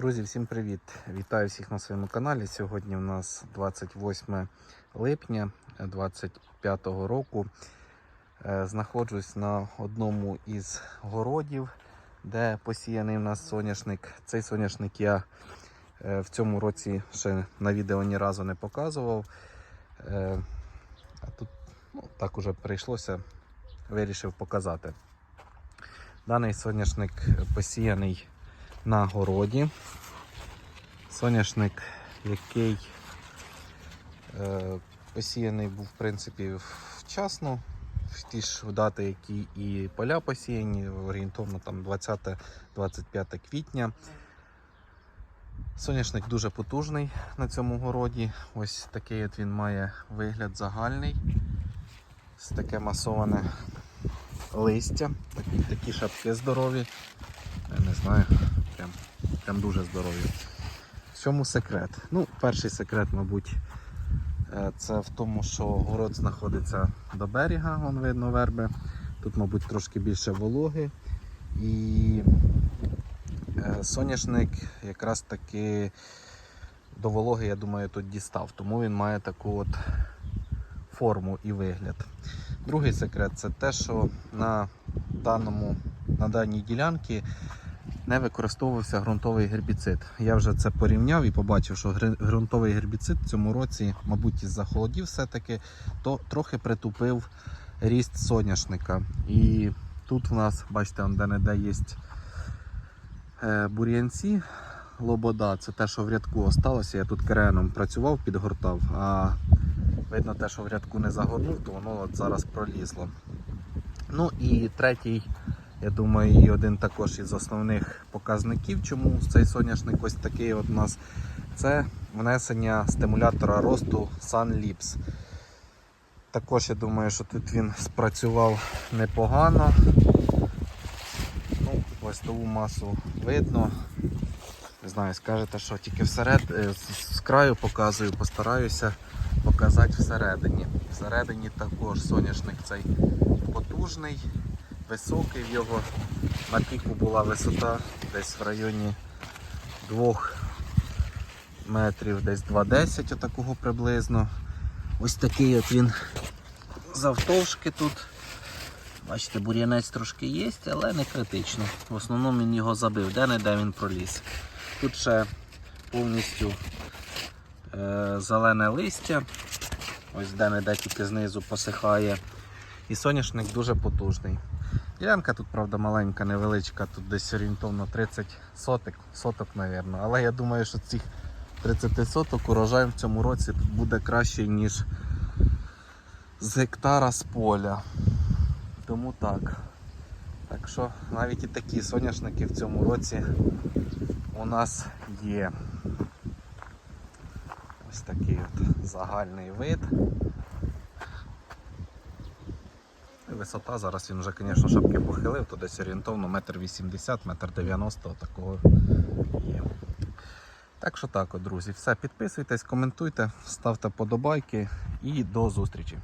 Друзі, всім привіт! Вітаю всіх на своєму каналі. Сьогодні у нас 28 липня 2025 року. Е, Знаходжусь на одному із городів, де посіяний у нас соняшник. Цей соняшник я е, в цьому році ще на відео ні разу не показував. Е, А тут ну, так уже прийшлося, вирішив показати. Даний соняшник посіяний на городі. Соняшник, який е, посіяний був, в принципі, вчасно, в ті ж дати, які і поля посіяні, орієнтовно там 20-25 квітня. Соняшник дуже потужний на цьому городі. Ось такий от він має вигляд загальний. Ось таке масоване листя, такі, такі шапки здорові. Я не знаю, прям, прям дуже здорові. В чому секрет? Ну, перший секрет, мабуть, е, це в тому, що город знаходиться до берега, вон видно верби. Тут, мабуть, трошки більше вологи. І е, соняшник якраз таки до вологи, я думаю, тут дістав, тому він має таку от форму і вигляд. Другий секрет це те, що на, даному, на даній ділянці не використовувався ґрунтовий гербіцид. Я вже це порівняв і побачив, що ґрунтовий гербіцид в цьому році, мабуть, із-за холодів все-таки, то трохи притупив ріст соняшника. І тут в нас, бачите, де-не-де є е, бур'янці. Лобода, це те, що в рядку осталося. Я тут кереном працював, підгортав, а видно те, що в рядку не загорнув, то воно от зараз пролізло. Ну і третій, я думаю, і один також із основних показників, чому цей соняшник ось такий от у нас, це внесення стимулятора росту SunLips. Також я думаю, що тут він спрацював непогано. Ну, листову масу видно. Не знаю, скажете, що тільки всеред, е, з- краю показую, постараюся показати всередині. Всередині також соняшник цей потужний, високий в його. На піку була висота десь в районі 2 метрів, десь 2,10 отакого приблизно. Ось такий от він завтовшки тут. Бачите, бур'янець трошки є, але не критично. В основному він його забив, де-не-де він проліз. Тут ще повністю е, зелене листя. Ось де-не-де тільки знизу посихає. І соняшник дуже потужний. Ділянка тут, правда, маленька, невеличка, тут десь орієнтовно 30 соток, соток, мабуть. Але я думаю, що цих 30 соток урожай в цьому році буде кращий, ніж з гектара з поля. Тому так. Так що навіть і такі соняшники в цьому році у нас є. Ось такий от загальний вид. І Висота зараз він вже, звісно, шапки похилив, то десь орієнтовно метр вісімдесят, метр дев'яносто такого є. Так що так, друзі, все, підписуйтесь, коментуйте, ставте подобайки і до зустрічі.